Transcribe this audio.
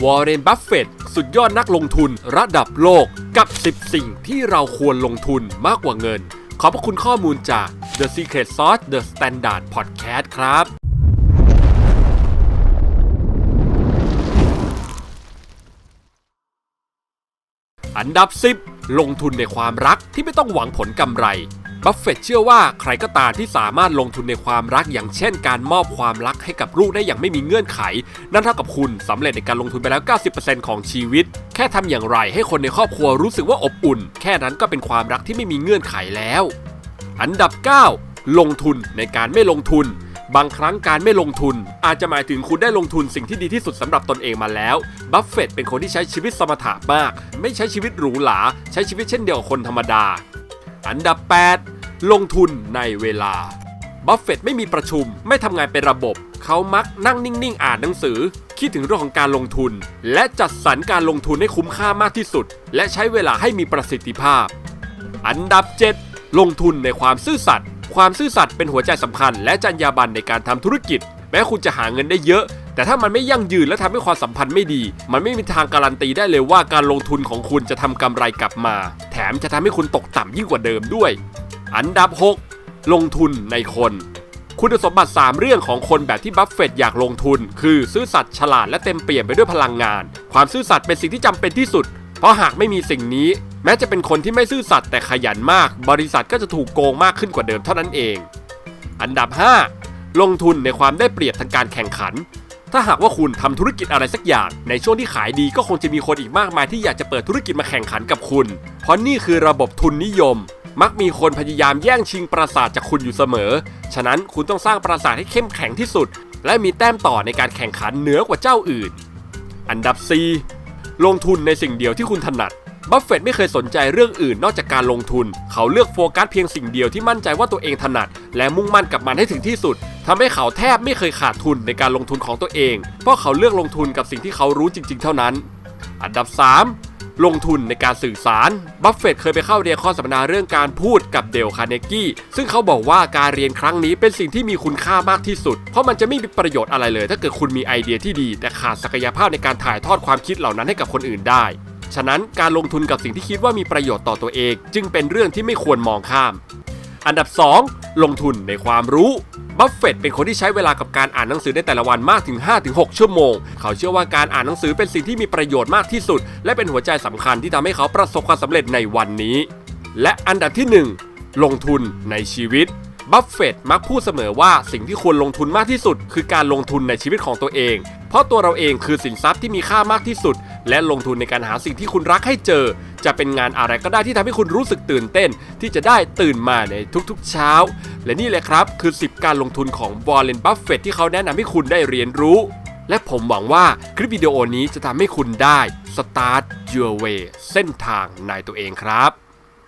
วอร์เรน บัฟเฟตสุดยอดนักลงทุนระดับโลกกับ 10 สิ่งที่เราควรลงทุนมากกว่าเงิน ขอบพระคุณข้อมูลจาก The Secret Sauce The Standard Podcast ครับ อันดับ 10 ลงทุนในความรักที่ไม่ต้องหวังผลกำไร บัฟเฟตเชื่อว่าใครก็ตามที่สามารถลงทุนในความรักอย่างเช่น การมอบความรักให้กับลูกได้อย่างไม่มีเงื่อนไข นั่นเท่ากับคุณสำเร็จในการลงทุนไปแล้ว 90%ของชีวิต แค่ทำอย่างไรให้คนในครอบครัวรู้สึกว่าอบอุ่น แค่นั้นก็เป็นความรักที่ไม่มีเงื่อนไขแล้ว อันดับ 9 ลงทุนในการไม่ลงทุนบางครั้งการไม่ลงทุน อาจจะหมายถึงคุณได้ลงทุนสิ่งที่ดีที่สุดสำหรับตนเองมาแล้ว บัฟเฟตเป็นคนที่ใช้ชีวิตสมถะมาก ไม่ใช้ชีวิตหรูหรา ใช้ชีวิตเช่นเดียวกับคนธรรมดา อันดับ 8 ลงทุนในเวลา บัฟเฟตไม่มีประชุม ไม่ทำงานเป็นระบบ เขามักนั่งนิ่งๆ อ่านหนังสือ คิดถึงเรื่องของการลงทุน และจัดสรรการลงทุนให้คุ้มค่ามากที่สุด และใช้เวลาให้มีประสิทธิภาพ อันดับ 7 ลงทุนในความซื่อสัตย์ ความซื่อสัตย์เป็นหัวใจสำคัญ และจรรยาบรรณในการทำธุรกิจ แม้คุณจะหาเงินได้เยอะแต่ถ้ามันไม่ยั่งยืนและทำให้ความสัมพันธ์ไม่ดี มันไม่มีทางการันตีได้เลยว่าการลงทุนของคุณจะทำกำไรกลับมา แถมจะทำให้คุณตกต่ำยิ่งกว่าเดิมด้วย อันดับ 6 ลงทุนในคน คุณสมบัติ 3 เรื่องของคนแบบที่บัฟเฟตอยากลงทุน คือซื่อสัตย์ฉลาดและเต็มเปี่ยมไปด้วยพลังงาน ความซื่อสัตย์เป็นสิ่งที่จำเป็นที่สุด เพราะหากไม่มีสิ่งนี้ แม้จะเป็นคนที่ไม่ซื่อสัตย์แต่ขยันมาก บริษัทก็จะถูกโกงมากขึ้นกว่าเดิมเท่านั้นเอง อันดับ 5 ลงทุนในความได้เปรียบทางการแข่งขันถ้าหากว่าคุณทำธุรกิจอะไรสักอย่าง ในช่วงที่ขายดีก็คงจะมีคนอีกมากมายที่อยากจะเปิดธุรกิจมาแข่งขันกับคุณ เพราะนี่คือระบบทุนนิยม มักมีคนพยายามแย่งชิงปราสาทจากคุณอยู่เสมอ ฉะนั้นคุณต้องสร้างปราสาทให้เข้มแข็งที่สุด และมีแต้มต่อในการแข่งขันเหนือกว่าเจ้าอื่น อันดับ4ลงทุนในสิ่งเดียวที่คุณถนัด บัฟเฟตต์ไม่เคยสนใจเรื่องอื่นนอกจากการลงทุน เขาเลือกโฟกัสเพียงสิ่งเดียวที่มั่นใจว่าตัวเองถนัด และมุ่งมั่นกับมันให้ถึงที่สุดทำให้เขาแทบไม่เคยขาดทุนในการลงทุนของตัวเอง เพราะเขาเลือกลงทุนกับสิ่งที่เขารู้จริง ๆ เท่านั้น อันดับ 3 ลงทุนในการสื่อสาร บัฟเฟตต์เคยไปเข้าเรียนข้อสัมมนาเรื่องการพูดกับเดลคาร์เนกี้ ซึ่งเขาบอกว่าการเรียนครั้งนี้เป็นสิ่งที่มีคุณค่ามากที่สุด เพราะมันจะไม่มีประโยชน์อะไรเลย ถ้าเกิดคุณมีไอเดียที่ดี แต่ขาดศักยภาพในการถ่ายทอดความคิดเหล่านั้นให้กับคนอื่นได้ ฉะนั้นการลงทุนกับสิ่งที่คิดว่ามีประโยชน์ต่อตัวเอง จึงเป็นเรื่องที่ไม่ควรมองข้าม อันดับ 2 ลงทุนในความรู้บัฟเฟตต์เป็นคนที่ใช้เวลากับการอ่านหนังสือในแต่ละวันมากถึง 5-6 ชั่วโมง เขาเชื่อว่าการอ่านหนังสือเป็นสิ่งที่มีประโยชน์มากที่สุด และเป็นหัวใจสำคัญที่ทำให้เขาประสบความสำเร็จในวันนี้ และอันดับที่ 1 ลงทุนในชีวิตบัฟเฟตต์มักพูดเสมอว่าสิ่งที่ควรลงทุนมากที่สุด คือการลงทุนในชีวิตของตัวเอง เพราะตัวเราเองคือสินทรัพย์ที่มีค่ามากที่สุด และลงทุนในการหาสิ่งที่คุณรักให้เจอ จะเป็นงานอะไรก็ได้ที่ทำให้คุณรู้สึกตื่นเต้น ที่จะได้ตื่นมาในทุกๆเช้า และนี่เลยครับคือ 10 การลงทุนของวอลเลนบัฟเฟตที่เขาแนะนำให้คุณได้เรียนรู้ และผมหวังว่าคลิปวิดีโอนี้จะทำให้คุณได้ start your way เส้นทางในตัวเองครับ